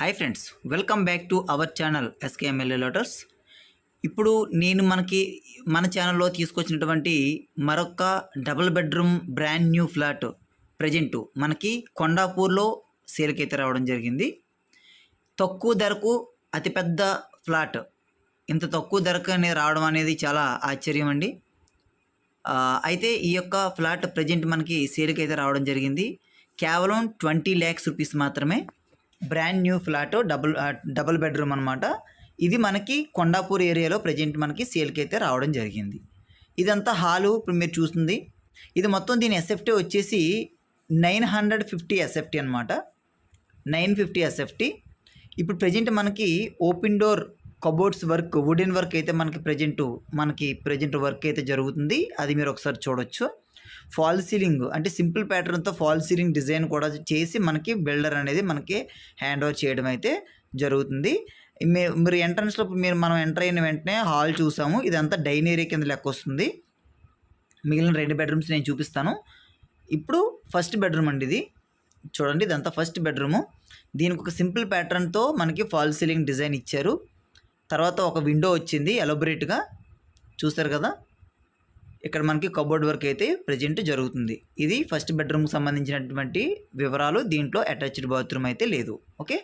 Hi friends welcome back to our channel SKMLA లోటర్స్ ఇప్పుడు నేను మనకి మన ఛానల్లో తీసుకొచ్చినటువంటి మరొక double bedroom brand new flat present మనకి కొండాపూర్లో సేల్కి అయితే రావడం జరిగింది. తక్కువ ధరకు అతిపెద్ద ఫ్లాట్ ఇంత తక్కువ ధరకు రావడం అనేది చాలా ఆశ్చర్యం అండి. అయితే ఈ యొక్క ఫ్లాట్ ప్రజెంట్ మనకి సేల్కి అయితే రావడం జరిగింది. కేవలం ట్వంటీ ల్యాక్స్ రూపీస్ మాత్రమే. Brand new flat double double bedroom అనమాట ఇది మనకి కొండాపూర్ ఏరియాలో ప్రజెంట్ మనకి సేల్కి అయితే రావడం జరిగింది. ఇదంతా హాలు ఇప్పుడు మీరు చూస్తుంది. ఇది మొత్తం దీని ఎస్ఎఫ్టీ వచ్చేసి నైన్ హండ్రెడ్ ఫిఫ్టీ ఎస్ఎఫ్టీ అనమాట నైన్ ఫిఫ్టీ ఎస్ఎఫ్టీ ఇప్పుడు ప్రజెంట్ మనకి open door cupboards work wooden work అయితే మనకి ప్రజెంట్ మనకి ప్రజెంట్ వర్క్ అయితే జరుగుతుంది. అది మీరు ఒకసారి చూడొచ్చు. ఫాల్ సీలింగ్ అంటే సింపుల్ ప్యాటర్న్తో ఫాల్ సీలింగ్ డిజైన్ కూడా చేసి మనకి బిల్డర్ అనేది మనకి హ్యాండ్ ఓవర్ చేయడం అయితే జరుగుతుంది. మీ- మీరు ఎంట్రన్స్లో మీరు మనం ఎంటర్ అయిన వెంటనే హాల్ చూసాము. ఇదంతా డైన్ ఏరియా కింద లెక్క వస్తుంది. మిగిలిన రెండు బెడ్రూమ్స్ నేను చూపిస్తాను. ఇప్పుడు ఫస్ట్ బెడ్రూమ్ అండి ఇది. చూడండి ఇదంతా ఫస్ట్ బెడ్రూము. దీనికి ఒక సింపుల్ ప్యాటర్న్తో మనకి ఫాల్ సీలింగ్ డిజైన్ ఇచ్చారు. తర్వాత ఒక విండో వచ్చింది ఎలబొరేట్గా. చూసారు కదా? ఇక్కడ మనకి కబోర్డ్ వర్క్ అయితే ప్రజెంట్ జరుగుతుంది. ఇది ఫస్ట్ బెడ్రూమ్కి సంబంధించినటువంటి వివరాలు దీంట్లో అటాచ్డ్ బాత్రూమ్ అయితే లేదు. ఓకే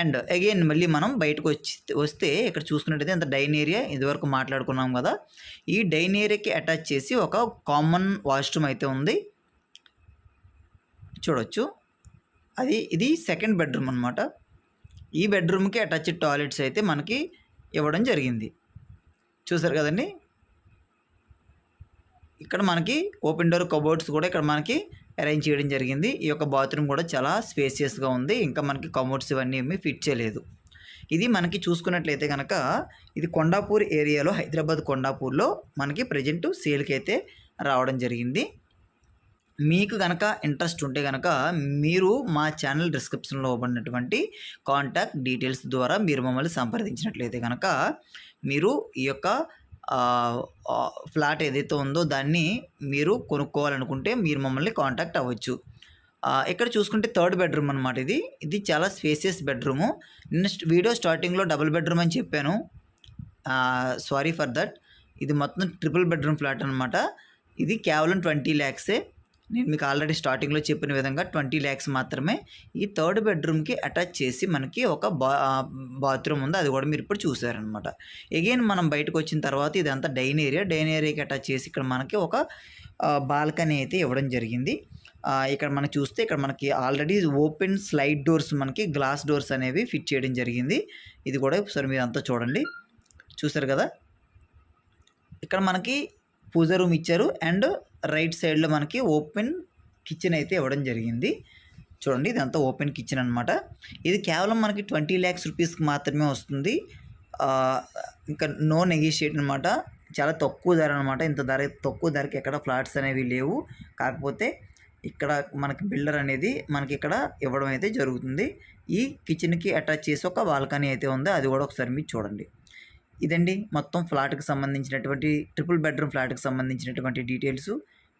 అండ్ అగైన్ మళ్ళీ మనం బయటకు వచ్చి వస్తే ఇక్కడ చూసుకున్నట్టయితే అంత డైన్ ఏరియా ఇదివరకు మాట్లాడుకున్నాం కదా. ఈ డైన్ ఏరియాకి అటాచ్ చేసి ఒక కామన్ వాష్రూమ్ అయితే ఉంది. చూడొచ్చు. అది ఇది సెకండ్ బెడ్రూమ్ అనమాట ఈ బెడ్రూమ్కి అటాచ్డ్ టాయిలెట్స్ అయితే మనకి ఇవ్వడం జరిగింది. చూసారు కదండి? ఇక్కడ మనకి ఓపెన్ డోర్ కబోర్డ్స్ కూడా ఇక్కడ మనకి అరేంజ్ చేయడం జరిగింది. ఈ యొక్క బాత్రూమ్ కూడా చాలా స్పేసియస్గా ఉంది. ఇంకా మనకి కబోర్డ్స్ ఇవన్నీ ఏమీ ఫిట్ చేయలేదు. ఇది మనకి చూసుకున్నట్లయితే కనుక ఇది కొండాపూర్ ఏరియాలో హైదరాబాద్ కొండాపూర్లో మనకి ప్రజెంట్ సేల్కి అయితే రావడం జరిగింది. మీకు కనుక ఇంట్రెస్ట్ ఉంటే కనుక మీరు మా ఛానల్ డిస్క్రిప్షన్లో ఇవ్వబడినటువంటి కాంటాక్ట్ డీటెయిల్స్ ద్వారా మీరు మమ్మల్ని సంప్రదించినట్లయితే కనుక మీరు ఈ యొక్క ఫ్లాట్ ఏదైతే ఉందో దాన్ని మీరు కొనుక్కోవాలనుకుంటే మీరు మమ్మల్ని కాంటాక్ట్ అవ్వచ్చు. ఇక్కడ చూసుకుంటే థర్డ్ బెడ్రూమ్ అనమాట ఇది. ఇది చాలా స్పేసియస్ బెడ్రూము. నిన్న వీడియో స్టార్టింగ్లో డబుల్ బెడ్రూమ్ అని చెప్పాను. Sorry for that. ఇది మొత్తం ట్రిపుల్ బెడ్రూమ్ ఫ్లాట్ అనమాట ఇది కేవలం ట్వంటీ ల్యాక్సే. నేను మీకు ఆల్రెడీ స్టార్టింగ్లో చెప్పిన విధంగా ట్వంటీ ల్యాక్స్ మాత్రమే ఈ థర్డ్ బెడ్రూమ్కి అటాచ్ చేసి మనకి ఒక బా బాత్రూమ్ ఉంది. అది కూడా మీరు ఇప్పుడు చూసారనమాట ఎగైన్ మనం బయటకు వచ్చిన తర్వాత ఇదంతా డైన్ ఏరియా. డైన్ ఏరియాకి అటాచ్ చేసి ఇక్కడ మనకి ఒక బాల్కనీ అయితే ఇవ్వడం జరిగింది. ఇక్కడ మనం చూస్తే ఇక్కడ మనకి ఆల్రెడీ ఓపెన్ స్లైడ్ డోర్స్ మనకి గ్లాస్ డోర్స్ అనేవి ఫిట్ చేయడం జరిగింది. ఇది కూడా ఒకసారి మీరు అంతా చూడండి. చూసారు కదా? ఇక్కడ మనకి పూజ రూమ్ ఇచ్చారు. అండ్ రైట్ సైడ్లో మనకి ఓపెన్ కిచెన్ అయితే ఇవ్వడం జరిగింది. చూడండి ఇదంతా ఓపెన్ కిచెన్ అనమాట ఇది కేవలం మనకి ట్వంటీ ల్యాక్స్ రూపీస్కి మాత్రమే వస్తుంది. ఇంకా నో నెగిషియేట్ అనమాట చాలా తక్కువ ధర అనమాట ఇంత ధర తక్కువ ధరకి ఎక్కడ ఫ్లాట్స్ అనేవి లేవు. కాకపోతే ఇక్కడ మనకి బిల్డర్ అనేది మనకి ఇక్కడ ఇవ్వడం అయితే జరుగుతుంది. ఈ కిచెన్కి అటాచ్ చేసి ఒక బాల్కనీ అయితే ఉంది. అది కూడా ఒకసారి మీరు చూడండి. ఇదండి మొత్తం ఫ్లాట్కి సంబంధించినటువంటి ట్రిపుల్ బెడ్రూమ్ ఫ్లాట్కి సంబంధించినటువంటి డీటెయిల్స్.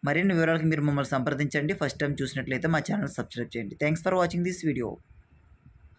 మరిన్ని వివరాలకు మీరు మమ్మల్ని సంప్రదించండి. ఫస్ట్ టైం చూసినట్లయితే మా ఛానల్ సబ్స్క్రైబ్ చేయండి. Thanks for watching this video.